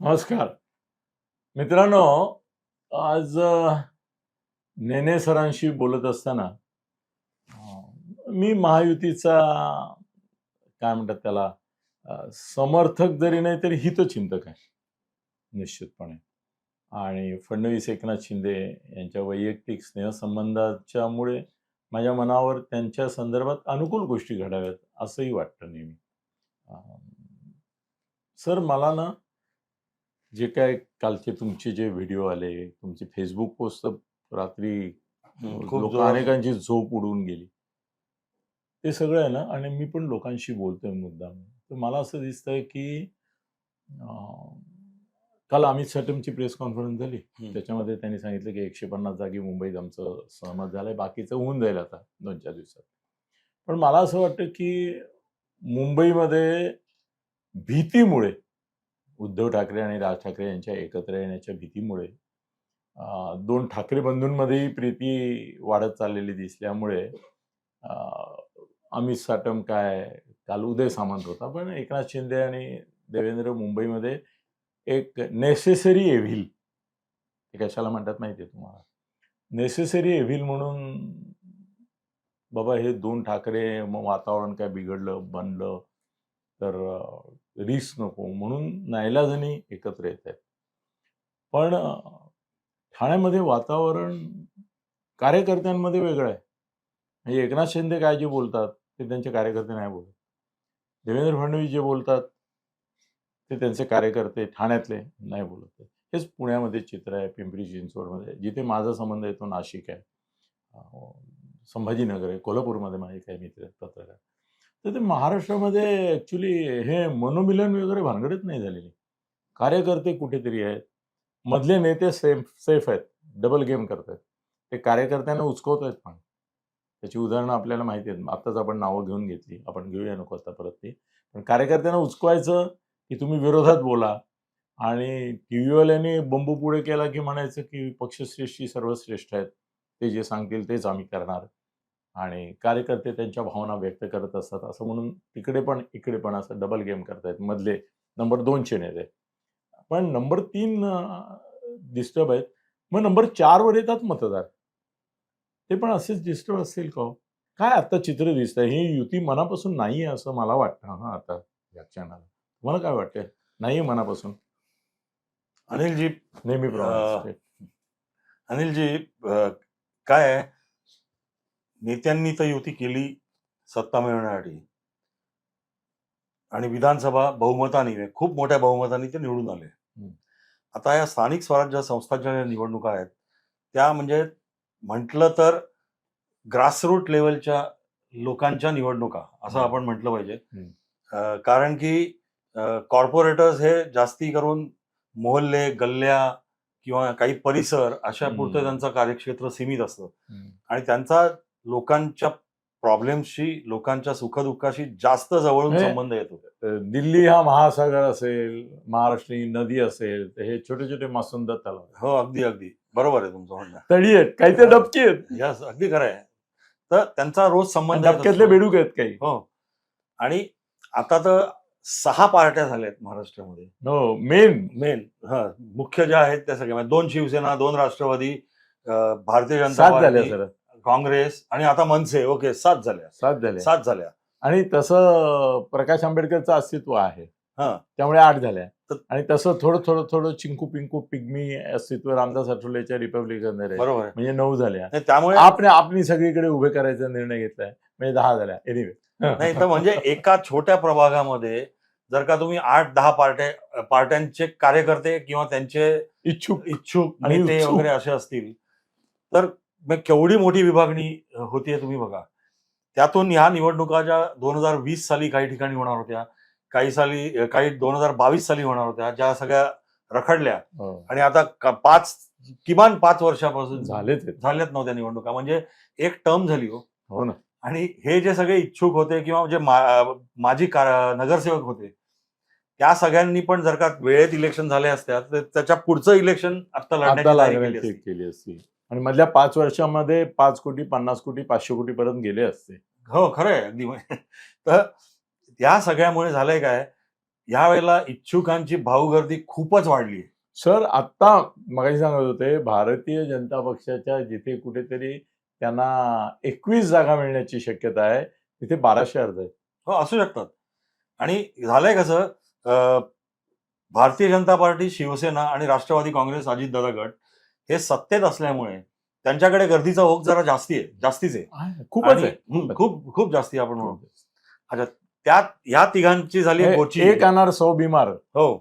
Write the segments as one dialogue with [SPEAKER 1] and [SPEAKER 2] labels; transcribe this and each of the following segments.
[SPEAKER 1] नमस्कार. मित्रांनो आज नेने सरांशी बोलत असताना मी महायुतीचा काय म्हणतात त्याला समर्थक जरी नाही तरी हितचिंतक आहे निश्चितपणे. आणि फडणवीस एकनाथ शिंदे यांच्या वैयक्तिक स्नेहसंबंधाच्यामुळे माझ्या मनावर त्यांच्या संदर्भात अनुकूल गोष्टी घडाव्यात असंही वाटतं नेहमी. सर मला ना जे काय कालचे तुमचे जे व्हिडिओ आले तुमची फेसबुक पोस्ट तर रात्री
[SPEAKER 2] खूप
[SPEAKER 1] लोक
[SPEAKER 2] जोरात.
[SPEAKER 1] अनेकांची झोप उडून गेली ते सगळं आहे ना आणि मी पण लोकांशी बोलतोय मुद्दाम तर मला असं दिसतंय की अं, काल अमित साटमची प्रेस कॉन्फरन्स झाली
[SPEAKER 2] हम्म.
[SPEAKER 1] त्याच्यामध्ये त्यांनी सांगितलं की एकशे पन्नास जागी मुंबईत आमचं सहमत झालंय बाकीचं होऊन जाईल आता दोन चार दिवसात पण मला असं वाटतं की मुंबईमध्ये भीतीमुळे उद्धव ठाकरे आणि राज ठाकरे यांच्या एकत्र येण्याच्या भीतीमुळे दोन ठाकरे बंधूंमध्येही प्रीती वाढत चाललेली दिसल्यामुळे अमित साटम काय काल उदय सामंत होता पण एकनाथ शिंदे आणि देवेंद्र मुंबईमध्ये एक नेसेसरी एव्हिल ते कशाला म्हणतात माहिती आहे तुम्हाला? नेसेसरी एव्हिल म्हणून बाबा हे दोन ठाकरे मग वातावरण काय बिघडलं बनलं तर रिस्क नको म्हणून नाईलाजानी एकत्र येत आहेत. पण ठाण्यामध्ये वातावरण कार्यकर्त्यांमध्ये वेगळं आहे. म्हणजे एकनाथ शिंदे काय जे बोलतात ते त्यांचे कार्यकर्ते नाही बोलत. देवेंद्र फडणवीस जे बोलतात ते त्यांचे कार्यकर्ते ठाण्यातले नाही बोलत हेच पुण्यामध्ये चित्र आहे पिंपरी चिंचवडमध्ये जिथे माझा संबंध येतो नाशिक आहे. संभाजीनगर आहे कोल्हापूरमध्ये माझे काही मित्र आहेत पत्रकार तर ते महाराष्ट्रामध्ये ॲक्च्युली हे मनोमिलन वगैरे भानगडच नाही झालेली. कार्यकर्ते कुठेतरी आहेत. मधले नेते सेफ सेफ आहेत. डबल गेम करत आहेत ते कार्यकर्त्यांना उचकवत आहेत पण. त्याची उदाहरणं आपल्याला माहिती आहेत. आत्ताच आपण नावं घेऊन घेतली. आपण घेऊया नको आता परत ती. पण कार्यकर्त्यांना उचकवायचं की तुम्ही विरोधात बोला. आणि टी व्हीवाल्यांनी बंबू पुढे केला की म्हणायचं की पक्षश्रेष्ठी सर्वश्रेष्ठ आहेत. ते जे सांगतील तेच आम्ही करणार. आणि कार्यकर्ते त्यांच्या भावना व्यक्त करत असतात. असं म्हणून तिकडे पण इकडे पण असं डबल गेम करतायत. मधले नंबर दोनचे नेते पण नंबर तीन डिस्टर्ब आहेत. मग नंबर चारवर येतात मतदार. ते पण असेच डिस्टर्ब असतील का हो? काय आता चित्र दिसतंय? ही युती मनापासून नाही आहे असं मला वाटतं. हा आता या क्षणाला. तुम्हाला काय वाटतंय? नाही आहे मनापासून?
[SPEAKER 2] अनिलजी
[SPEAKER 1] नेहमीप्रमाणे
[SPEAKER 2] अनिलजी काय आहे? नेत्यांनी तर युती केली सत्ता मिळवण्यासाठी आणि विधानसभा बहुमताने खूप मोठ्या बहुमताने ते निवडून आले. आता या स्थानिक स्वराज्य संस्थांच्या ज्या निवडणुका आहेत त्या म्हणजे म्हटलं तर ग्रासरूट लेवलच्या लोकांच्या निवडणुका असं. आपण म्हटलं पाहिजे कारण की कॉर्पोरेटर्स हे जास्ती करून मोहल्ले गल्ल्या किंवा काही परिसर अशा पुरतं. त्यांचं कार्यक्षेत्र सीमित असतं. आणि त्यांचा लोकांच्या प्रॉब्लेमशी लोकांच्या सुखदुःखाशी जास्त जवळून संबंध येत
[SPEAKER 1] दिल्ली हा महासागर असेल महाराष्ट्र ही नदी असेल तर हे छोटे छोटे मासुंद तलाव आहेत.
[SPEAKER 2] हो अगदी अगदी. बरोबर आहे तुमचं म्हणणं.
[SPEAKER 1] तळी आहेत काही ते डबकी आहेत.
[SPEAKER 2] यस अगदी खरं आहे. तर त्यांचा रोज संबंध
[SPEAKER 1] डबक्यातले. बेडूक आहेत काही.
[SPEAKER 2] हो. आणि आता तर सहा पार्ट्या झाल्यात महाराष्ट्रामध्ये.
[SPEAKER 1] हो मेन.
[SPEAKER 2] मेन हा. मुख्य ज्या आहेत त्या सगळ्या. म्हणजे दोन शिवसेना दोन राष्ट्रवादी भारतीय जनता
[SPEAKER 1] झाल्या
[SPEAKER 2] पार्टी. काँग्रेस आणि आता मनसे ओके सात झाल्या.
[SPEAKER 1] सात झाल्या.
[SPEAKER 2] सात झाल्या.
[SPEAKER 1] आणि तसं प्रकाश आंबेडकरचं अस्तित्व आहे.
[SPEAKER 2] हा.
[SPEAKER 1] त्यामुळे आठ झाल्या. आणि तसं थोडं थोडं थोडं चिंकू पिंकू पिग्मी अस्तित्व रामदास आठवलेच्या रिपब्लिकन
[SPEAKER 2] बरोबर
[SPEAKER 1] म्हणजे नऊ झाल्या.
[SPEAKER 2] त्यामुळे
[SPEAKER 1] आपने आपली सगळीकडे उभे करायचा निर्णय घेतलाय. म्हणजे दहा झाल्या. एनिवे
[SPEAKER 2] नाही तर म्हणजे एका छोट्या प्रभागामध्ये जर का तुम्ही आठ दहा पार्ट्या पार्ट्यांचे कार्यकर्ते किंवा त्यांचे
[SPEAKER 1] इच्छुक.
[SPEAKER 2] इच्छुक
[SPEAKER 1] आणि उत्सुक.
[SPEAKER 2] वगैरे असे असतील तर मग केवढी मोठी विभागणी होतीये तुम्ही बघा त्यातून ह्या निवडणुका ज्या दोन हजार वीस साली काही ठिकाणी होणार होत्या काही साली काही दोन हजार बावीस साली होणार होत्या ज्या सगळ्या रखडल्या
[SPEAKER 1] हो.
[SPEAKER 2] आणि आता पाच किमान पाच वर्षापासून
[SPEAKER 1] झालेच.
[SPEAKER 2] झाल्यात नव्हत्या निवडणुका म्हणजे एक टर्म झाली हो
[SPEAKER 1] हो ना
[SPEAKER 2] आणि हे जे सगळे इच्छुक होते किंवा जे माजी नगरसेवक होते त्या सगळ्यांनी पण जर का वेळेत इलेक्शन झाले असत्या तर त्याच्या पुढचं इलेक्शन आता लढण्याची तयारी केली असती.
[SPEAKER 1] आणि मधल्या पाच वर्षामध्ये पाच कोटी पन्नास कोटी पाचशे कोटी पर्यंत गेले असते.
[SPEAKER 2] हो खरं आहे. अगदी तर या सगळ्यामुळे झालंय काय? यावेळेला इच्छुकांची भाऊगर्दी खूपच वाढली.
[SPEAKER 1] सर आत्ता मगाशी सांगत होते भारतीय जनता पक्षाच्या जिथे कुठेतरी त्यांना एकवीस जागा मिळण्याची शक्यता आहे तिथे बाराशे अर्ज आहेत.
[SPEAKER 2] हो असू शकतात. आणि झालंय कसं भारतीय जनता पार्टी शिवसेना आणि राष्ट्रवादी काँग्रेस अजितदादा गट हे सत्तेत असल्यामुळे त्यांच्याकडे गर्दीचा ओघ जरा जास्ती आहे जास्तीच आहे.
[SPEAKER 1] खूपच आहे.
[SPEAKER 2] खूप खूप जास्ती आपण म्हणू त्यात ह्या तिघांची झाली गोची.
[SPEAKER 1] एक अनार सौ बिमार.
[SPEAKER 2] हो.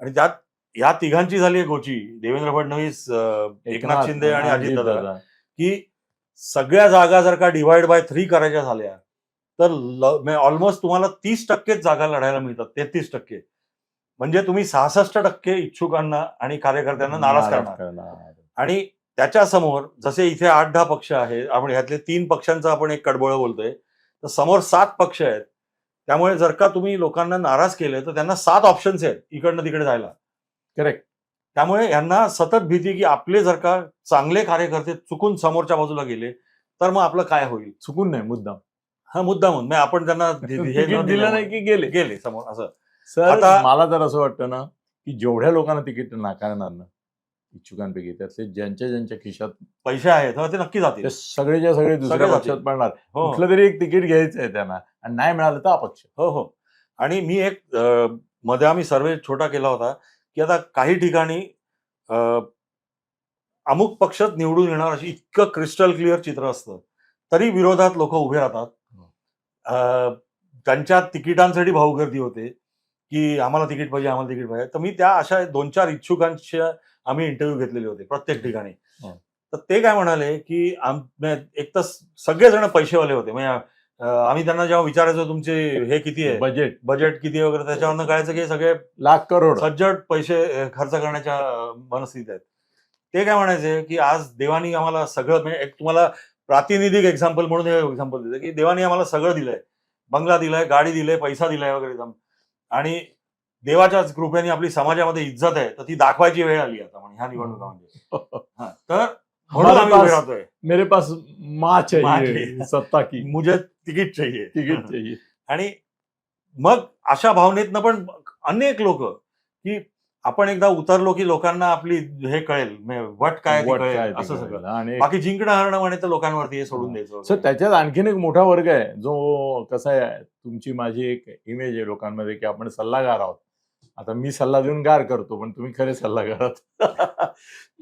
[SPEAKER 2] आणि त्यात ह्या तिघांची झाली गोची. देवेंद्र फडणवीस एकनाथ शिंदे आणि अजितदादा. की सगळ्या जागा जर का डिवाइड बाय थ्री करायच्या झाल्या तर ऑलमोस्ट तुम्हाला तीस टक्केच जागा लढायला मिळतात. तेहतीस टक्के. म्हणजे तुम्ही सहासष्ट टक्के इच्छुकांना आणि कार्यकर्त्यांना नाराज करणार. आणि त्याच्यासमोर जसे इथे आठ दहा पक्ष आहेत आपण ह्यातले तीन पक्षांचं आपण एक कडबोळं बोलतोय तर समोर सात पक्ष आहेत. त्यामुळे जर का तुम्ही लोकांना नाराज केले तर त्यांना सात ऑप्शन्स आहेत इकडनं तिकडे जायला.
[SPEAKER 1] करेक्ट
[SPEAKER 2] त्यामुळे यांना सतत भीती की आपले जर का चांगले कार्यकर्ते चुकून समोरच्या बाजूला गेले तर मग आपलं काय होईल?
[SPEAKER 1] चुकून नाही मुद्दाम.
[SPEAKER 2] हा मुद्दा म्हणून आपण त्यांना हे
[SPEAKER 1] दिलं नाही की गेले.
[SPEAKER 2] गेले समोर असं.
[SPEAKER 1] सर
[SPEAKER 2] आता-
[SPEAKER 1] मला तर असं वाटतं ना की जेवढ्या लोकांना तिकीट नाकारणार ना इच्छुकांपैकी त्यातले ज्यांच्या ज्यांच्या खिशात
[SPEAKER 2] पैसे आहेत हं, ते नक्की जातील.
[SPEAKER 1] ते सगळेच्या सगळे दुसऱ्या पक्षात. पडणार.
[SPEAKER 2] हो.
[SPEAKER 1] कुठलं तरी एक तिकीट घ्यायचं आहे त्यांना आणि नाही मिळालं तर अपक्ष.
[SPEAKER 2] हो हो. आणि मी एक अं, मध्ये आम्ही सर्वे छोटा केला होता की आता काही ठिकाणी अं, अमुक पक्षात निवडून येणार अशी इतकं क्रिस्टल क्लिअर चित्र असतं तरी विरोधात लोक उभे राहतात. अं, त्यांच्या तिकिटांसाठी भाऊगर्दी होते की आम्हाला तिकीट पाहिजे आम्हाला तिकीट पाहिजे. तर मी त्या अशा दोन चार इच्छुकांच्या आम्ही इंटरव्ह्यू घेतलेले होते प्रत्येक ठिकाणी. तर ते काय म्हणाले की आम- एक तर सगळेजण पैसेवाले होते. म्हणजे आम्ही त्यांना जेव्हा विचारायचो तुमचे हे किती आहे?
[SPEAKER 1] बजेट
[SPEAKER 2] बजेट किती वगैरे त्याच्यावरनं कळायचं की सगळे
[SPEAKER 1] लाख करोड.
[SPEAKER 2] सज्जड पैसे खर्च करण्याच्या मनस्थितीत आहेत. ते काय म्हणायचे की आज देवानी आम्हाला सगळं म्हणजे एक तुम्हाला प्रातिनिधिक एक्झाम्पल म्हणून हे एक्झाम्पल दिलं की देवानी आम्हाला सगळं दिलंय. बंगला दिलाय गाडी दिलंय पैसा दिलाय वगैरे. आणि देवाच्याच कृपेने आपली समाजामध्ये इज्जत आहे तर ती दाखवायची वेळ आली आता ह्या निवडणुका म्हणजे. तर म्हणून आम्ही उभे राहतोय.
[SPEAKER 1] मेरे पास माँ
[SPEAKER 2] माँ
[SPEAKER 1] चाहिए.
[SPEAKER 2] चाहिए.
[SPEAKER 1] सत्ता की.
[SPEAKER 2] मुझे तिकीट चाहिए.
[SPEAKER 1] तिकीट चाहिए.
[SPEAKER 2] आणि मग अशा भावनेतनं पण अनेक लोक की आपण एकदा उतरलो की लोकांना आपली हे कळेल वट काय असं. सगळं.
[SPEAKER 1] आणि
[SPEAKER 2] बाकी जिंकणं हरणं म्हणे तर लोकांवरती हे सोडून द्यायचं
[SPEAKER 1] सर. त्याच्यात आणखीन एक मोठा वर्ग आहे जो कसा आहे तुमची माझी एक इमेज आहे लोकांमध्ये की आपण सल्लागार आहोत. आता मी सल्ला देऊन गार करतो पण तुम्ही खरे सल्लागार आहात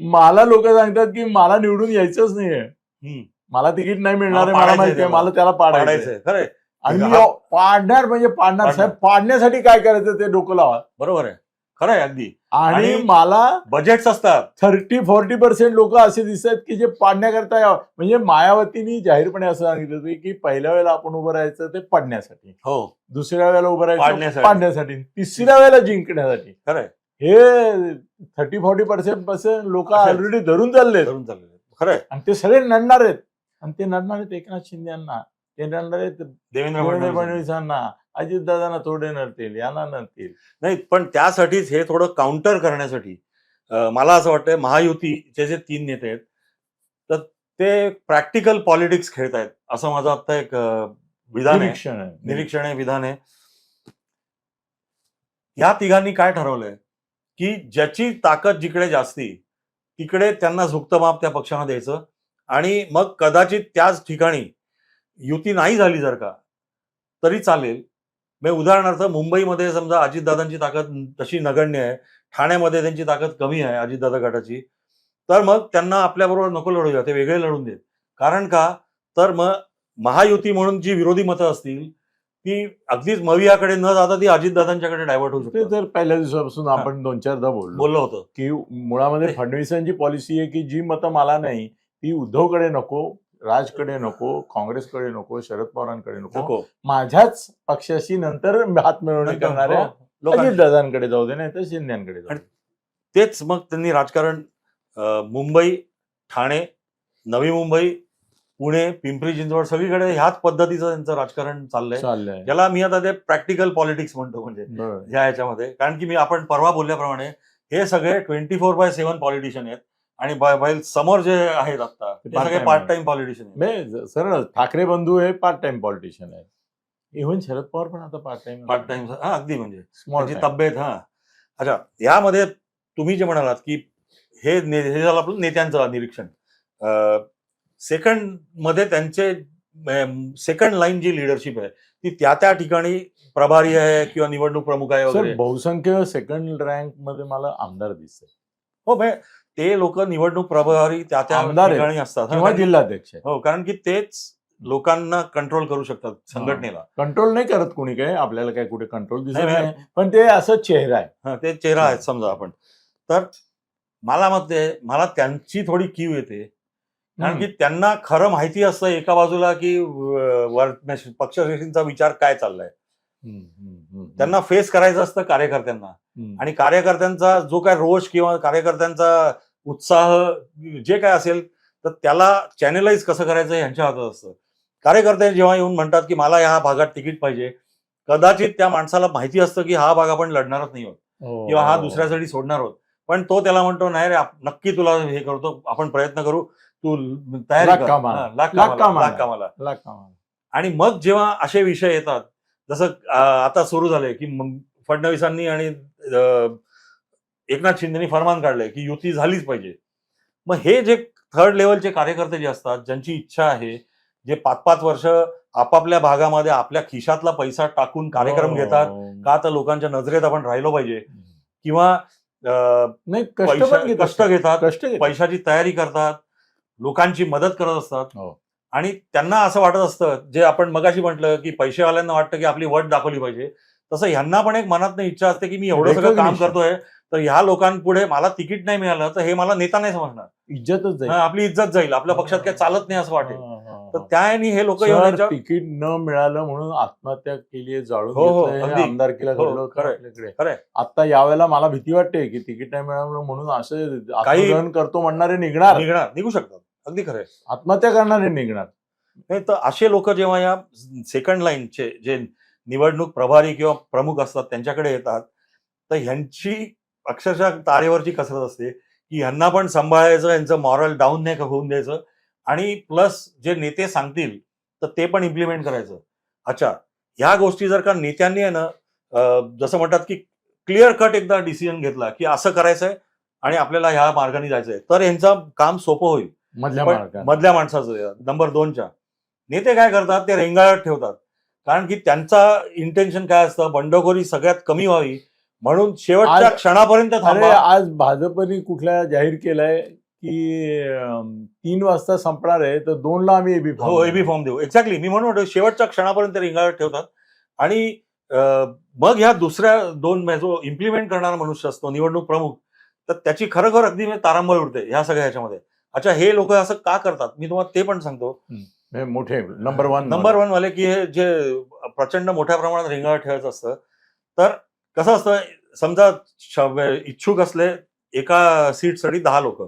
[SPEAKER 1] मला लोक सांगतात की मला निवडून यायचंच नाहीये. मला तिकीट नाही मिळणार आहे
[SPEAKER 2] मला
[SPEAKER 1] माहिती आहे. मला त्याला. पाडायचं
[SPEAKER 2] पाडायचंय.
[SPEAKER 1] आणि मी पाडणार म्हणजे पाडणार. साहेब पाडण्यासाठी काय करायचं ते डोकं लावा.
[SPEAKER 2] बरोबर आहे. खरं आहे अगदी.
[SPEAKER 1] आणि मला
[SPEAKER 2] बजेट्स असतात.
[SPEAKER 1] थर्टी फोर्टी पर्सेंट लोक असे दिसत आहेत की जे पाडण्याकरता यावं. म्हणजे मायावतीनी जाहीरपने असं सांगितलं होतं की पहिल्या वेळेला आपण उभं राहायचं ते पडण्यासाठी.
[SPEAKER 2] हो.
[SPEAKER 1] दुसऱ्या वेळेला उभं राहायचं
[SPEAKER 2] पाडण्यासाठी.
[SPEAKER 1] तिसऱ्या वेळेला जिंकण्यासाठी.
[SPEAKER 2] खरंय
[SPEAKER 1] हे थर्टी फोर्टी पर्सेंट पर्सेंट लोक. ऑलरेडी धरून चालले
[SPEAKER 2] धरून चाललेले खरंय
[SPEAKER 1] आणि ते सगळे नडणार आहेत. आणि ते नडणार आहेत एकनाथ शिंदे यांना. ते नडणार आहेत
[SPEAKER 2] देवेंद्र
[SPEAKER 1] देवेंद्र
[SPEAKER 2] फडणवीस
[SPEAKER 1] फडणवीसांना अजितदादांना थोडे नडतील यांना नडतील.
[SPEAKER 2] नाही पण त्यासाठीच हे थोडं काउंटर करण्यासाठी मला असं वाटतंय महायुतीचे जे तीन नेते आहेत तर ते प्रॅक्टिकल पॉलिटिक्स खेळत आहेत असं माझं आता एक विधान आहे.
[SPEAKER 1] निरीक्षण आहे.
[SPEAKER 2] निरीक्षण आहे विधान आहे. या तिघांनी काय ठरवलंय की ज्याची ताकद जिकडे जास्ती तिकडे त्यांना झुकतं माप त्या पक्षांना द्यायचं आणि मग कदाचित त्याच ठिकाणी युती नाही झाली जर का तरी चालेल. म्हणजे उदाहरणार्थ मुंबईमध्ये समजा अजितदादांची ताकद तशी नगण्य आहे. ठाण्यामध्ये त्यांची ताकद कमी आहे अजितदादा गटाची. तर मग त्यांना आपल्याबरोबर नको लढूया ते वेगळे लढून देत. कारण का? तर मग महायुती म्हणून जी विरोधी मतं असतील ती अगदीच मवियाकडे न जाता ती अजितदादांच्याकडे डायव्हर्ट होऊ शकते
[SPEAKER 1] तर पहिल्या दिवसापासून आपण दोन चारदा बोललो
[SPEAKER 2] बोललं होतं.
[SPEAKER 1] की मुळामध्ये फडणवीसांची पॉलिसी आहे की जी मतं मला नाही ती उद्धवकडे नको राजकडे नको काँग्रेसकडे नको शरद पवारांकडे नको.
[SPEAKER 2] नको.
[SPEAKER 1] माझ्याच पक्षाशी नंतर हात मिळवणी करणाऱ्या
[SPEAKER 2] हो, लोकांची-
[SPEAKER 1] अजितदादांकडे जाऊ दे नाही तर शिंदेकडे जाऊ.
[SPEAKER 2] तेच मग त्यांनी राजकारण मुंबई ठाणे नवी मुंबई पुणे पिंपरी चिंचवड सगळीकडे ह्याच पद्धतीचं त्यांचं राजकारण चाललंय.
[SPEAKER 1] चाललंय.
[SPEAKER 2] ज्याला मी आता ते प्रॅक्टिकल पॉलिटिक्स म्हणतो म्हणजे. ह्या ह्याच्यामध्ये कारण की मी आपण परवा बोलल्याप्रमाणे हे सगळे twenty four by seven politician आहेत. आणि बाय समोर जे आहेत आता ते सगळे पार्ट
[SPEAKER 1] आहेत.
[SPEAKER 2] टाइम पॉलिटिशियन आहेत
[SPEAKER 1] सरळ ठाकरे बंधू हे पार्ट टाइम पॉलिटिशियन आहे इव्हन शरद पवार पण आता पार्ट टाइम
[SPEAKER 2] पार्ट टाइम हा अगदी म्हणजे.
[SPEAKER 1] स्मॉल
[SPEAKER 2] तब्येत हा. अच्छा यामध्ये तुम्ही जे म्हणालात की हे झालं आपलं नेत्यांचं निरीक्षण. सेकंडमध्ये त्यांचे सेकंड लाईन जी लिडरशिप आहे ती त्या त्या ठिकाणी प्रभारी आहे किंवा निवडणूक प्रमुख आहे वगैरे?
[SPEAKER 1] बहुसंख्य सेकंड रँकमध्ये मला आमदार दिसते
[SPEAKER 2] हो ते लोक निवडणूक प्रभारी त्या त्या
[SPEAKER 1] आमदार आहेत.
[SPEAKER 2] ठिकाणी असतात
[SPEAKER 1] किंवा
[SPEAKER 2] कारण
[SPEAKER 1] जिल्हाध्यक्ष
[SPEAKER 2] हो कारण की तेच लोकांना कंट्रोल करू शकतात संघटनेला.
[SPEAKER 1] कंट्रोल नाही करत कोणी काय आपल्याला काय कुठे कंट्रोल दिसत
[SPEAKER 2] नाही,
[SPEAKER 1] नाही. पण ते असं चेहरा आहे.
[SPEAKER 2] हा, ते चेहरा आहेत समजा आपण. तर मला मत आहे मला त्यांची थोडी कीव येते. कारण की त्यांना खरं माहिती असतं एका बाजूला की अं, वर- पक्षश्रेष्ठींचा विचार काय चाललाय.
[SPEAKER 1] हम्म, हम्म, हम्म,
[SPEAKER 2] त्यांना फेस करायचं असतं कार्यकर्त्यांना.
[SPEAKER 1] हम्म.
[SPEAKER 2] आणि कार्यकर्त्यांचा जो काय रोष किंवा कार्यकर्त्यांचा उत्साह जे काय असेल तर त्याला चॅनलाइज कसं करायचं हे यांच्या हातात असतं. कार्यकर्ते जेव्हा येऊन म्हणतात की मला ह्या भागात तिकीट पाहिजे कदाचित त्या माणसाला माहिती असतं की हा भाग आपण लढणारच नाही आहोत
[SPEAKER 1] हो,
[SPEAKER 2] किंवा हा
[SPEAKER 1] हो.
[SPEAKER 2] दुसऱ्यासाठी सोडणार आहोत. पण तो त्याला म्हणतो नाही रे नक्की तुला हे करतो आपण प्रयत्न करू तू तयारी
[SPEAKER 1] लाग.
[SPEAKER 2] आणि मग जेव्हा असे विषय येतात जसं आता सुरू झालंय की फडणवीसांनी आणि एकनाथ शिंदेनी फरमान काढलंय की युती झालीच पाहिजे मग हे जे थर्ड लेवलचे कार्यकर्ते जे असतात ज्यांची इच्छा आहे जे पाच पाच वर्ष आपापल्या भागामध्ये आपल्या खिशातला पैसा टाकून कार्यक्रम
[SPEAKER 1] हो.
[SPEAKER 2] घेतात का तर लोकांच्या नजरेत आपण राहिलो पाहिजे किंवा
[SPEAKER 1] नाही कष्ट.
[SPEAKER 2] घेतात. पैशाची तयारी करतात लोकांची मदत करत असतात
[SPEAKER 1] हो.
[SPEAKER 2] आणि त्यांना असं वाटत असतं जे आपण मगाशी म्हटलं की पैसेवाल्यांना वाटतं की आपली वट दाखवली पाहिजे तसं ह्यांना पण एक मनात इच्छा असते की मी एवढं सगळं काम. करतोय तर ह्या लोकांपुढे मला तिकीट नाही मिळालं तर हे मला नेता नाही समजणार.
[SPEAKER 1] इज्जतच जाईल.
[SPEAKER 2] आपली इज्जत जाईल. आपल्या पक्षात काही चालत नाही असं वाटेल. तर. त्या ह्यानी हे लोक
[SPEAKER 1] तिकीट न मिळालं म्हणून आत्महत्या केली जाळून
[SPEAKER 2] हो, हो, अगदी.
[SPEAKER 1] आमदारकीला
[SPEAKER 2] हो,
[SPEAKER 1] घडलं. आता यावेळेला मला भीती वाटते की तिकीट नाही मिळालं म्हणून असे
[SPEAKER 2] काही-
[SPEAKER 1] करतो म्हणणारे निघणार.
[SPEAKER 2] निघणार निघू शकतात. अगदी खरंय.
[SPEAKER 1] आत्महत्या करणारे निघणार.
[SPEAKER 2] नाही तर असे लोक जेव्हा या सेकंड लाईनचे जे निवडणूक प्रभारी किंवा प्रमुख असतात त्यांच्याकडे येतात तर ह्यांची अक्षरशः तारेवरची कसरत असते. की ह्यांना पण सांभाळायचं यांचं मॉरल डाऊन नाही होऊन द्यायचं. आणि प्लस जे नेते सांगतील तर ते पण इम्प्लिमेंट करायचं. अच्छा ह्या गोष्टी जर का नेत्यांनी आहे ना जसं म्हणतात की क्लिअर कट एकदा डिसिजन घेतला की असं करायचंय आणि आपल्याला ह्या मार्गाने जायचंय तर यांचं काम सोपं होईल.
[SPEAKER 1] मधल्या
[SPEAKER 2] मधल्या माणसाचं नंबर दोनच्या. नेते काय करतात ते रेंगाळत ठेवतात. कारण की त्यांचा इंटेन्शन काय असतं बंडखोरी सगळ्यात कमी व्हावी म्हणून शेवटच्या क्षणापर्यंत
[SPEAKER 1] अरे
[SPEAKER 2] थांबा
[SPEAKER 1] आज भाजपने कुठल्या जाहीर केलंय की तीन वाजता संपणार आहे तर दोनला आम्ही एबी
[SPEAKER 2] हो एबी फॉर्म देऊ. एक्झॅक्टली मी म्हणून म्हणतो शेवटच्या क्षणापर्यंत रेंगाळत ठेवतात. आणि मग ह्या दुसऱ्या दोन जो इम्प्लिमेंट करणारा मनुष्य असतो निवडणूक प्रमुख तर त्याची खरोखर अगदी म्हणजे तारांबळ उडते ह्या सगळ्या ह्याच्यामध्ये. अच्छा हे लोक असं का करतात? मी तुम्हाला ते पण सांगतो.
[SPEAKER 1] मोठे नंबर वन
[SPEAKER 2] नंबर वन वाले की हे जे प्रचंड मोठ्या प्रमाणात रिंगाळ ठेवायचं असतं तर कसं असतं समजा इच्छुक असले एका सीटसाठी दहा लोक.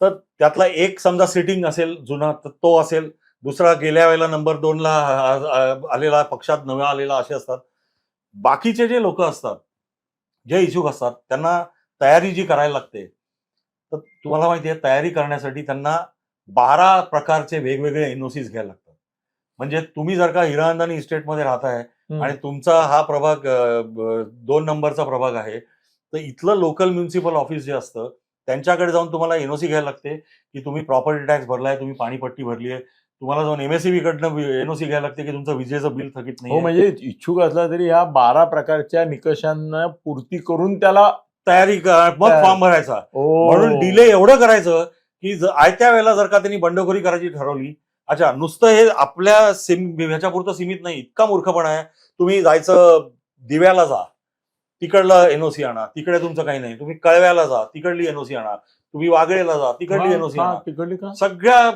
[SPEAKER 2] तर त्यातला एक समजा सिटिंग असेल जुना तर तो असेल दुसरा गेल्या वेळेला नंबर दोनला आलेला पक्षात नव्या आलेला असे असतात. बाकीचे जे लोक असतात जे इच्छुक असतात त्यांना तयारी जी करायला लागते तर तुम्हाला माहिती आहे तयारी करण्यासाठी त्यांना बारा प्रकारचे वेगवेगळे एनओसीज घ्यायला लागतात. म्हणजे तुम्ही जर का हिरानंदानी इस्टेटमध्ये राहताय आणि तुमचा हा प्रभाग दोन नंबरचा प्रभाग आहे. तर इथलं लोकल म्युन्सिपल ऑफिस जे असतं त्यांच्याकडे जाऊन तुम्हाला एनओसी घ्यायला लागते की तुम्ही प्रॉपर्टी टॅक्स भरलाय तुम्ही पाणीपट्टी भरली आहे. तुम्हाला जाऊन एमएससीबी कडनं एनओसी घ्यायला लागते की तुमचं विजेचं बिल थकीत
[SPEAKER 1] हो
[SPEAKER 2] नाही
[SPEAKER 1] म्हणजे इच्छुक असला तरी ह्या बारा प्रकारच्या निकषांना पूर्ती करून त्याला
[SPEAKER 2] तयारी मग. फॉर्म भरायचा.
[SPEAKER 1] ओ,
[SPEAKER 2] म्हणून डिले एवढं करायचं की आयत्या वेळेला जर का त्यांनी बंडखोरी करायची ठरवली अच्छा नुसतं हे आपल्या सिम ह्याच्यापुरतं सीमित नाही इतका मूर्खपणा आहे. तुम्ही जायचं दिव्याला जा तिकडलं एनओसी आणा तिकडे तुमचं काही नाही. तुम्ही कळव्याला जा तिकडली एनओसी आणा. तुम्ही वागळेला जा तिकडली एनओसी आणा.
[SPEAKER 1] तिकडली का?
[SPEAKER 2] सगळ्या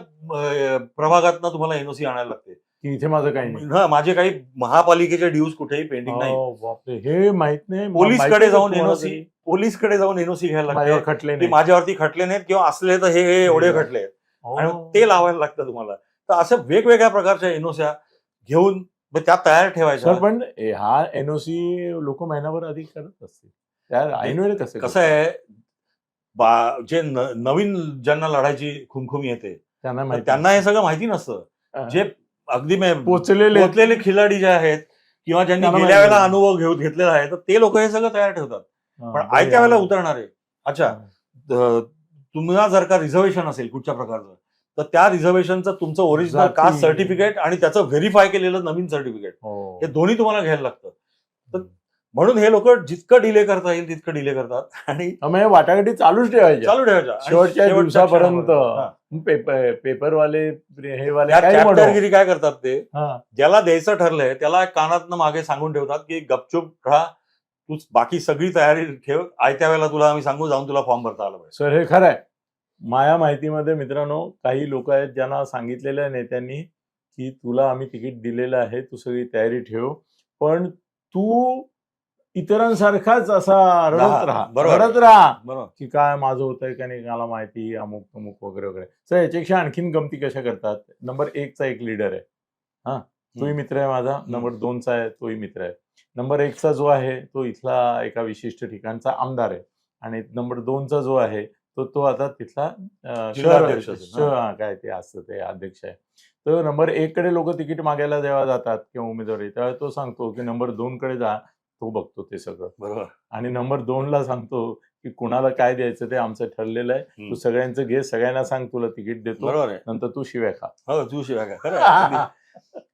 [SPEAKER 2] प्रभागातनं तुम्हाला एनओसी आणायला लागते.
[SPEAKER 1] की इथे माझं काही नाही.
[SPEAKER 2] हा, माझे काही महापालिकेचे ड्यूज कुठेही पेंडिंग नाही.
[SPEAKER 1] हो, बापरे हे माहीत नाही. माहिती आहे
[SPEAKER 2] जाऊन एनओसी
[SPEAKER 1] तरी?
[SPEAKER 2] पोलीसकडे जाऊन एनओसी घ्यायला लागते.
[SPEAKER 1] खटले नाही
[SPEAKER 2] माझ्यावरती खटले नाहीत किंवा असले तर हे हे एवढे खटले आहेत. आणि ते लावायला लागतं तुम्हाला. तर अशा वेगवेगळ्या प्रकारच्या एनओस्या घेऊन मग त्या तयार ठेवायच्या.
[SPEAKER 1] सर पण हा एनओसी लोक महिनाभर आधी करत असते त्या कसे
[SPEAKER 2] कसं आहे बा जे नवीन ज्यांना लढायची खुमखुमी येते
[SPEAKER 1] त्यांना
[SPEAKER 2] त्यांना हे सगळं माहिती नसतं. जे अगदी
[SPEAKER 1] पोचलेले
[SPEAKER 2] खिलाडी जे आहेत किंवा ज्यांनी गेल्या वेळेला. अनुभव घेऊ घेतलेला आहे तर ते लोक हे सगळं तयार ठेवतात. पण. आयत्या वेळेला उतरणारे. अच्छा. तुम्हाला जर का रिझर्वेशन असेल कुठच्या प्रकारचं तर त्या रिझर्वेशनचं तुमचं ओरिजिनल. कास्ट सर्टिफिकेट आणि त्याचं व्हेरीफाय केलेलं नवीन सर्टिफिकेट
[SPEAKER 1] हो.
[SPEAKER 2] हे दोन्ही तुम्हाला घ्यायला लागतं. तर म्हणून हे लोक जितकं डिले करता येईल तितकं डिले करतात. आणि
[SPEAKER 1] म्हणजे वाटाघाटी चालूच ठेवायच्या.
[SPEAKER 2] चालू ठेवायच्या.
[SPEAKER 1] शेवटच्या दिवसापर्यंत. पेपरवाले हे वाले
[SPEAKER 2] काय करतात ते. ज्याला द्यायचं ठरलंय त्याला कानातनं मागे सांगून ठेवतात की गपचूप राहा तू बाकी सगळी तयारी ठेव. आयत्या वेळेला तुला आम्ही सांगू जाऊन तुला फॉर्म भरता आला पाहिजे.
[SPEAKER 1] सर हे खरं आहे माया माहितीमध्ये मित्रांनो काही लोक आहेत ज्यांना सांगितलेलं आहे नेत्यांनी की तुला आम्ही तिकीट दिलेलं आहे तू सगळी तयारी ठेव. पण तू इतरांसारखाच असा रडत
[SPEAKER 2] राहा.
[SPEAKER 1] रडत राहा.
[SPEAKER 2] बरोबर.
[SPEAKER 1] की काय माझं होतंय का नाही मला माहिती अमुक तमुक वगैरे वगैरे. सर याच्यापेक्षा आणखीन गमती कशा करतात? नंबर एकचा एक लीडर आहे. हा? तोही मित्र आहे माझा. नंबर दोनचा आहे तोही मित्र आहे. नंबर एकचा जो आहे तो इथला एका विशिष्ट ठिकाणचा आमदार आहे. आणि नंबर दोनचा जो आहे तो तो आता तिथला शहर हा, काय ते असतं ते अध्यक्ष आहे. तर नंबर एक कडे लोक तिकीट मागायला जेव्हा जातात किंवा उमेदवारी तेव्हा तो सांगतो की नंबर दोन कडे जा तो बघतो ते सगळं.
[SPEAKER 2] बरोबर.
[SPEAKER 1] आणि नंबर दोन ला सांगतो की कुणाला काय द्यायचं ते आमचं ठरलेलं आहे. तू. सगळ्यांचं घे सगळ्यांना सांग तुला तिकीट देतो
[SPEAKER 2] बरोबर
[SPEAKER 1] नंतर तू शिव्या खा.
[SPEAKER 2] हो तू शिवाय काय खरं.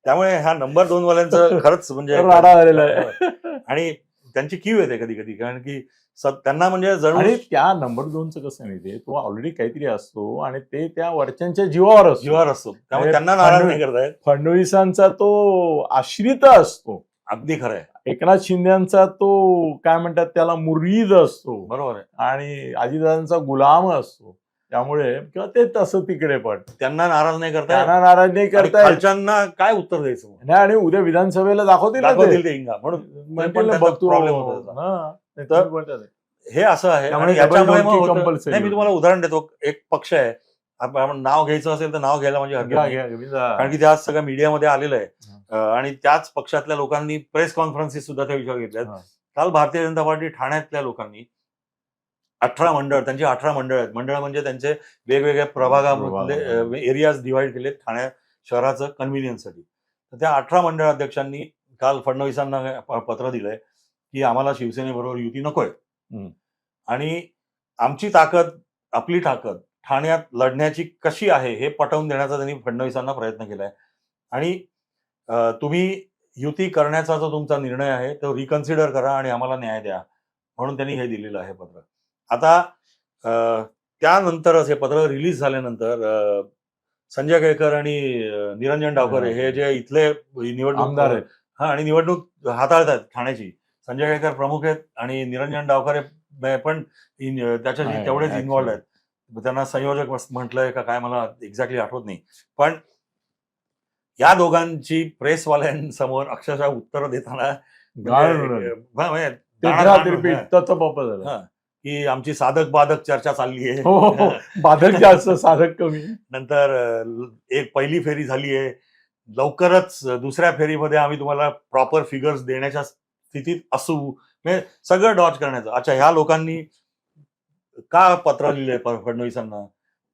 [SPEAKER 2] त्यामुळे ह्या नंबर दोन वाल्यांचं खरंच म्हणजे
[SPEAKER 1] राडा आलेला आहे.
[SPEAKER 2] आणि त्यांची क्यू येते कधी कधी कारण की त्यांना म्हणजे जणू
[SPEAKER 1] आणि त्या नंबर दोनचं कसं आहे माहितीये? तो ऑलरेडी काहीतरी असतो आणि ते त्या वरच्यांच्या जीवावर असतो.
[SPEAKER 2] जीवावर असतो. त्यामुळे त्यांना नाराज नाही करतायत
[SPEAKER 1] फडणवीसांचा तो आश्रित असतो.
[SPEAKER 2] अगदी खरं आहे
[SPEAKER 1] एकनाथ शिंदेचा तो काय म्हणतात त्याला मुरीद असतो.
[SPEAKER 2] बरोबर आहे.
[SPEAKER 1] आणि अजितदादांचा गुलाम असतो. त्यामुळे किंवा ते तसं तिकडे पण.
[SPEAKER 2] त्यांना नाराज नाही करतायत
[SPEAKER 1] त्यांना नाराज नाही
[SPEAKER 2] आणि
[SPEAKER 1] करतायत
[SPEAKER 2] खालच्यांना काय उत्तर द्यायचं?
[SPEAKER 1] नाही, आणि उद्या विधानसभेला दाखवतील ना ते.
[SPEAKER 2] दाखवतील ते म्हणून
[SPEAKER 1] म्हणतील
[SPEAKER 2] पण
[SPEAKER 1] ना,
[SPEAKER 2] त्याचा
[SPEAKER 1] बघ तू
[SPEAKER 2] problem होतो त्याचा.
[SPEAKER 1] हा,
[SPEAKER 2] तर-. हे असं आहे नाही मी. तुम्हाला उदाहरण देतो एक पक्ष आहे आप- आपण नाव घ्यायचं असेल तर नाव घ्यायला म्हणजे हरकत. कारण की ते आज सगळं मीडियामध्ये आलेलं आहे आणि त्याच पक्षातल्या लोकांनी प्रेस कॉन्फरन्सेस सुद्धा त्या विषयावर घेतल्यात
[SPEAKER 1] हा.
[SPEAKER 2] काल भारतीय जनता पार्टी ठाण्यातल्या लोकांनी अठरा मंडळ त्यांची अठरा मंडळ आहेत मंडळ म्हणजे त्यांचे वेगवेगळ्या प्रभागामधले
[SPEAKER 1] प्रभाग.
[SPEAKER 2] एरियाज डिवाइड केले ठाण्या शहराचं कन्व्हिनियन्ससाठी तर त्या अठरा मंडळ अध्यक्षांनी काल फडणवीसांना पत्र दिलंय की आम्हाला शिवसेनेबरोबर युती नकोय. आणि आमची ताकद आपली ताकद ठाण्यात लढण्याची कशी आहे हे पटवून देण्याचा त्यांनी फडणवीसांना प्रयत्न केलाय. आणि तुम्ही युती करण्याचा जो तुमचा निर्णय आहे तो रिकन्सिडर करा आणि आम्हाला न्याय द्या. म्हणून त्यांनी हे दिलेलं आहे पत्र. आता त्यानंतरच हे पत्र रिलीज झाल्यानंतर संजय केळकर आणि निरंजन डावकर हे जे इथले निवडणूक
[SPEAKER 1] आमदार आहेत.
[SPEAKER 2] हा आणि निवडणूक हाताळतात ठाण्याची. संजय केळकर प्रमुख आहेत आणि निरंजन डावकर पण त्याच्याशी तेवढेच. इन्व्हॉल्ड आहेत. त्यांना संयोजक म्हटलंय का काय मला एक्झॅक्टली आठवत नाही. पण या दोघांची प्रेसवाल्यांसमोर अक्षरशः उत्तर देताना म्हणजे, म्हणजे. की आमची साधक बाधक चर्चा चालली आहे.
[SPEAKER 1] हो हो, हो. बाधक जास्त साधक कमी.
[SPEAKER 2] नंतर एक पहिली फेरी झाली आहे. लवकरच दुसऱ्या फेरीमध्ये आम्ही तुम्हाला प्रॉपर फिगर्स देण्याच्या स्थितीत असू म्हणजे सगळं डॉच करण्याचं. अच्छा ह्या लोकांनी का पत्र लिहिलंय फ- फडणवीसांना?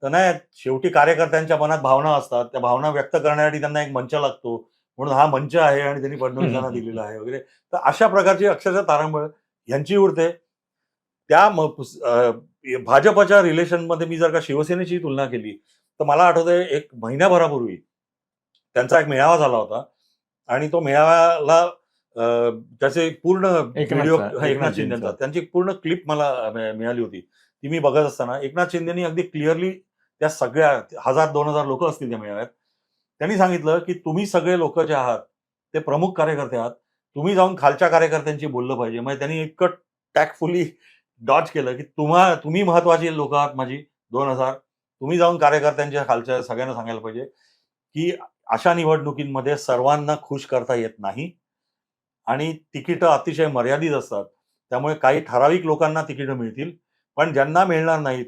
[SPEAKER 2] तर नाही शेवटी कार्यकर्त्यांच्या मनात भावना असतात. त्या भावना व्यक्त करण्यासाठी त्यांना एक मंच लागतो. म्हणून हा मंच आहे आणि त्यांनी फडणवीसांना दिलेला आहे वगैरे. तर अशा प्रकारची अक्षरशः तारंबळ यांची उडते. त्या भाजपच्या रिलेशनमध्ये मी जर का शिवसेनेची तुलना केली तर मला आठवतंय एक महिन्याभरापूर्वी त्यांचा एक मेळावा झाला होता. आणि तो मेळाव्याला त्याचे पूर्ण व्हिडिओ
[SPEAKER 1] एकनाथ शिंदेचा.
[SPEAKER 2] त्यांची पूर्ण क्लिप मला मिळ- मिळाली होती. ती मी बघत असताना एकनाथ शिंदेनी अगदी क्लिअरली त्या सगळ्या हजार दोन हजार लोक असतील त्या मेळाव्यात. त्यांनी सांगितलं की तुम्ही सगळे लोक जे आहात ते प्रमुख कार्यकर्ते आहात. तुम्ही जाऊन खालच्या कार्यकर्त्यांशी बोललं पाहिजे. म्हणजे त्यांनी इतकं टॅक्टफुली डॉच केलं की तुम्हा तुम्ही महत्वाची लोक आहात माझी दोन हजार. तुम्ही जाऊन कार्यकर्त्यांच्या खालच्या सगळ्यांना सांगायला पाहिजे की अशा निवडणुकींमध्ये सर्वांना खुश करता येत नाही. आणि तिकीटं अतिशय मर्यादित असतात. त्यामुळे काही ठराविक लोकांना तिकीटं मिळतील पण ज्यांना मिळणार नाहीत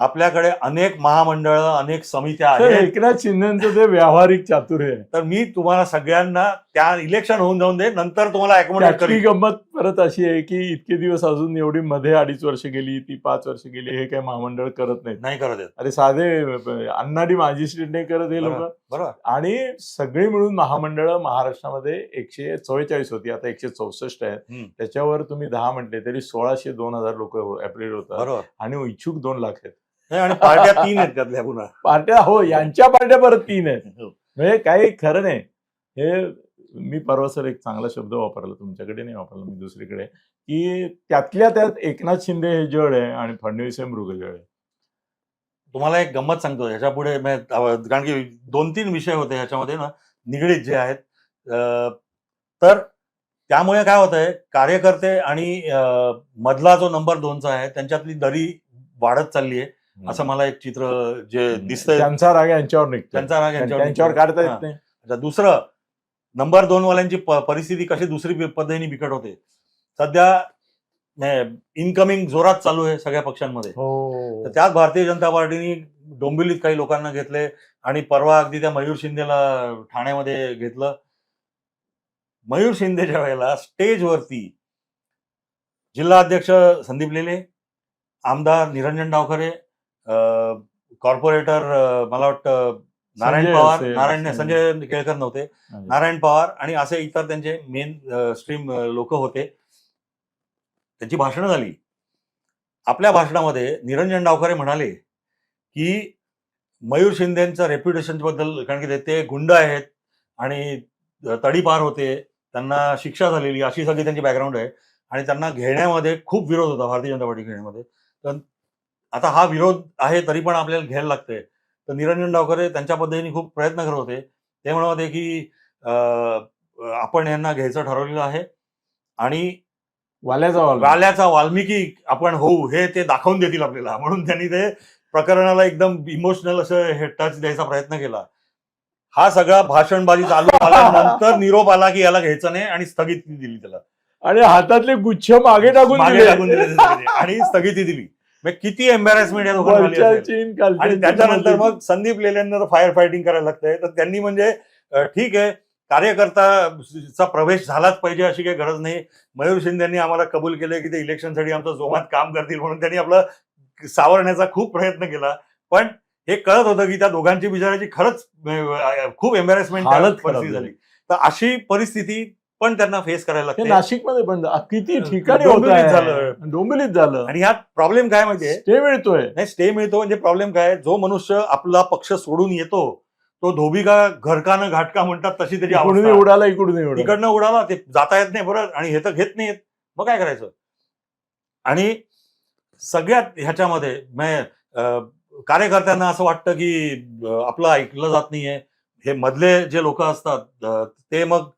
[SPEAKER 2] आपल्याकडे अनेक महामंडळ अनेक समित्या
[SPEAKER 1] तर
[SPEAKER 2] आहेत.
[SPEAKER 1] एकनाथ शिंदेचं ते व्यावहारिक चातुर्य आहे.
[SPEAKER 2] तर मी तुम्हाला सगळ्यांना त्या इलेक्शन होऊन जाऊन दे नंतर तुम्हाला
[SPEAKER 1] त्यातली
[SPEAKER 2] करेल
[SPEAKER 1] गंमत परत अशी आहे की इतके दिवस अजून एवढी मध्ये अडीच वर्ष गेली ती पाच वर्ष गेली हे काय महामंडळ करत नाहीत.
[SPEAKER 2] नाही करत आहेत.
[SPEAKER 1] अरे साधे अण्णाडी मॅजिस्ट्रेट नाही करत हे लोक.
[SPEAKER 2] बरोबर.
[SPEAKER 1] आणि सगळी मिळून महामंडळ महाराष्ट्रामध्ये एकशे चव्वेचाळीस होती आता एकशे चौसष्ट आहेत.
[SPEAKER 2] हम्म.
[SPEAKER 1] त्याच्यावर तुम्ही दहा म्हटले तरी सोळाशे दोन हजार लोक ऍप्रिल होतात.
[SPEAKER 2] बरोबर.
[SPEAKER 1] आणि इच्छुक दोन लाख आहेत.
[SPEAKER 2] नाही, आणि पार्ट्या तीन आहेत त्यातल्या पुन्हा.
[SPEAKER 1] पार्ट्या हो यांच्या पार्ट्या परत तीन आहेत.
[SPEAKER 2] हो.
[SPEAKER 1] म्हणजे काही खरं नाही. हे मी परवा सर एक चांगला शब्द वापरला तुमच्याकडे नाही वापरला मी दुसरीकडे. की त्यातल्या त्यात एकनाथ शिंदे हे जड आहे आणि फडणवीस हे मृगजळ आहे.
[SPEAKER 2] तुम्हाला एक गंमत सांगतो ह्याच्या पुढे कारण की दोन तीन विषय होते ह्याच्यामध्ये ना निगडीत जे आहेत. अं, तर त्यामुळे काय होत आहे कार्यकर्ते आणि अं, मधला जो नंबर दोनचा आहे त्यांच्यातली दरी वाढत चालली आहे असं मला एक चित्र जे दिसतंय
[SPEAKER 1] त्यांचा राग यांच्यावर निघतो
[SPEAKER 2] त्यांचा राग यांच्यावर.
[SPEAKER 1] काढता. येत नाही.
[SPEAKER 2] अच्छा, दुसरं नंबर दोन वाल्यांची परिस्थिती कशी दुसरी पद्धतीने बिकट होते. सध्या इनकमिंग जोरात चालू आहे सगळ्या पक्षांमध्ये.
[SPEAKER 1] हो.
[SPEAKER 2] तर त्यात भारतीय जनता पार्टीने डोंबिवलीत काही लोकांना घेतले आणि परवा अगदी त्या मयूर शिंदेला ठाण्यामध्ये घेतलं. मयूर शिंदेच्या वेळेला स्टेजवरती जिल्हा अध्यक्ष संदीप लेले आमदार निरंजन डावखरे कॉर्पोरेटर मला वाटतं नारायण पवार नारायण
[SPEAKER 1] संजय.
[SPEAKER 2] संजय केळकर नव्हते. नारायण पवार आणि असे इतर त्यांचे मेन स्ट्रीम लोक होते. त्यांची भाषणं झाली. आपल्या भाषणामध्ये निरंजन डावखरे म्हणाले की मयूर शिंदेचं रेप्युटेशनबद्दल कारण की ते- ते गुंड आहेत आणि तडीपार होते. त्यांना शिक्षा झालेली अशी सगळी त्यांची बॅकग्राऊंड आहे. आणि त्यांना घेण्यामध्ये खूप विरोध होता भारतीय जनता पार्टी घेण्यामध्ये. तर आता हा विरोध आहे तरी पण आपल्याला घ्यायला लागतंय. तर निरंजन डावखरे त्यांच्या पद्धतीने खूप प्रयत्न करत होते. ते म्हणत होते की आपण यांना घ्यायचं ठरवलेलं आहे आणि
[SPEAKER 1] वाल्याचा वाल
[SPEAKER 2] वाल्याचा वाल्मिकी आपण होऊ हे ते दाखवून देतील आपल्याला. म्हणून त्यांनी ते प्रकरणाला एकदम इमोशनल असं हे टच द्यायचा प्रयत्न केला. हा सगळा भाषणबाजी चालू आल्यानंतर निरोप आला की याला घ्यायचं नाही आणि स्थगिती दिली त्याला.
[SPEAKER 1] आणि हातातले गुच्छ मागे टाकून
[SPEAKER 2] मागे. टाकून दिले. आणि स्थगिती दिली. म्हणजे किती एम्बॅरेसमेंट या
[SPEAKER 1] खालच्या
[SPEAKER 2] आणि त्याच्यानंतर. मग संदीप लेल्यांना फायर फायटिंग करायला लागतंय तर त्यांनी म्हणजे ठीक आहे कार्यकर्ताचा प्रवेश झालाच पाहिजे अशी काही गरज नाही मयूर शिंदेनी आम्हाला कबूल केलं की ते इलेक्शनसाठी आमचं जोमात काम करतील म्हणून त्यांनी आपलं सावरण्याचा खूप प्रयत्न केला पण हे कळत होतं की त्या दोघांची बिचाराची खरंच खूप एम्बॅरेसमेंट.
[SPEAKER 1] झाली
[SPEAKER 2] तर अशी परिस्थिती पण त्यांना फेस करायला लागते
[SPEAKER 1] नाशिकमध्ये पण किती ठिकाणी.
[SPEAKER 2] झालं.
[SPEAKER 1] डोंबिवलीत झालं
[SPEAKER 2] आणि ह्यात प्रॉब्लेम काय माहितीये
[SPEAKER 1] ते मिळतोय
[SPEAKER 2] नाही स्टे मिळतो म्हणजे प्रॉब्लेम काय? जो मनुष्य आपला पक्ष सोडून येतो तो धोबिका घरकानं घाटका म्हणतात तशी त्याची
[SPEAKER 1] इकडून
[SPEAKER 2] अवस्था.
[SPEAKER 1] उडाला इकडून
[SPEAKER 2] इकडनं उडाला ते जाता येत नाही बरं आणि हे तर घेत नाहीत मग काय करायचं आणि सगळ्यात ह्याच्यामध्ये कार्यकर्त्यांना असं वाटतं की आपलं ऐकलं जात नाहीये हे मधले जे लोक असतात ते मग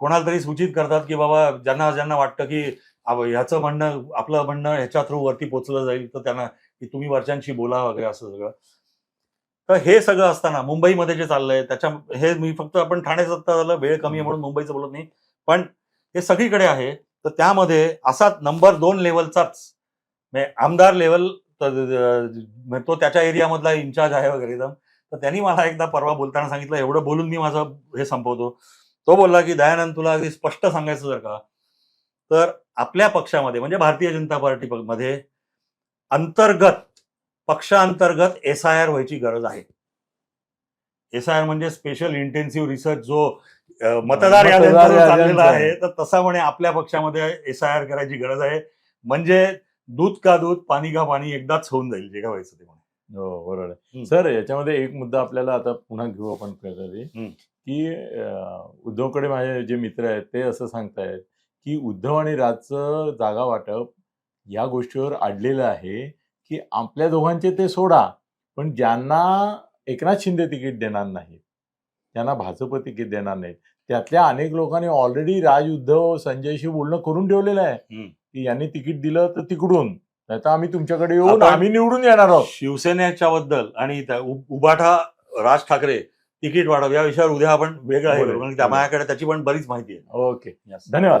[SPEAKER 2] कोणाला तरी सूचित करतात की बाबा ज्यांना ज्यांना वाटतं की ह्याचं म्हणणं आपलं म्हणणं ह्याच्या थ्रू वरती पोचलं जाईल तर त्यांना की तुम्ही वरच्यांशी बोला वगैरे असं सगळं. तर हे सगळं असताना मुंबईमध्ये जे चाललंय त्याच्या हे मी फक्त आपण ठाणे सत्ता झालं वेळ कमी आहे म्हणून मुंबईचं बोलत नाही. पण हे सगळीकडे आहे तर त्यामध्ये असा नंबर दोन लेवलचाच म्हणजे आमदार लेवल तो त्याच्या एरियामधला इन्चार्ज आहे वगैरे एकदम. तर त्यांनी मला एकदा परवा बोलताना सांगितलं एवढं बोलून मी माझं हे संपवतो. तो बोलला की दयानंद तुला अगदी स्पष्ट सांगायचं जर का तर आपल्या पक्षामध्ये म्हणजे भारतीय जनता पार्टी मध्ये अंतर्गत पक्षांतर्गत एस आय आर व्हायची गरज आहे एस आय आर म्हणजे स्पेशल इंटेन्सिव्ह रिसर्च जो मतदार याद्यांचा चाललेला
[SPEAKER 1] आहे.
[SPEAKER 2] तर तसा म्हणे आपल्या पक्षामध्ये एस आय आर करायची गरज आहे म्हणजे दूध का दूध पाणी का पाणी एकदाच होऊन जाईल जे काय व्हायचं ते म्हणे
[SPEAKER 1] हो बरोबर आहे. सर याच्यामध्ये एक मुद्दा आपल्याला आता पुन्हा घेऊ आपण. की उद्धवकडे माझे जे मित्र आहेत ते असं सांगतायत की उद्धव आणि राजचं जागा वाटप या गोष्टीवर अडलेलं आहे की आपल्या दोघांचे ते सोडा पण ज्यांना एकनाथ शिंदे तिकीट देणार नाही त्यांना भाजप तिकीट देणार नाही त्यातल्या अनेक लोकांनी ऑलरेडी राज उद्धव संजयशी बोलणं करून ठेवलेलं आहे. की यांनी तिकीट दिलं तर तिकडून नाही तर आम्ही तुमच्याकडे येऊन आम्ही निवडून येणार आहोत
[SPEAKER 2] शिवसेनेच्या बद्दल आणि उबाठा राज ठाकरे तिकीट वाढव. या विषयावर उद्या आपण वेगळं हे. करू. कारण माझ्याकडे त्याची पण बरीच माहिती आहे.
[SPEAKER 1] ओके. धन्यवाद.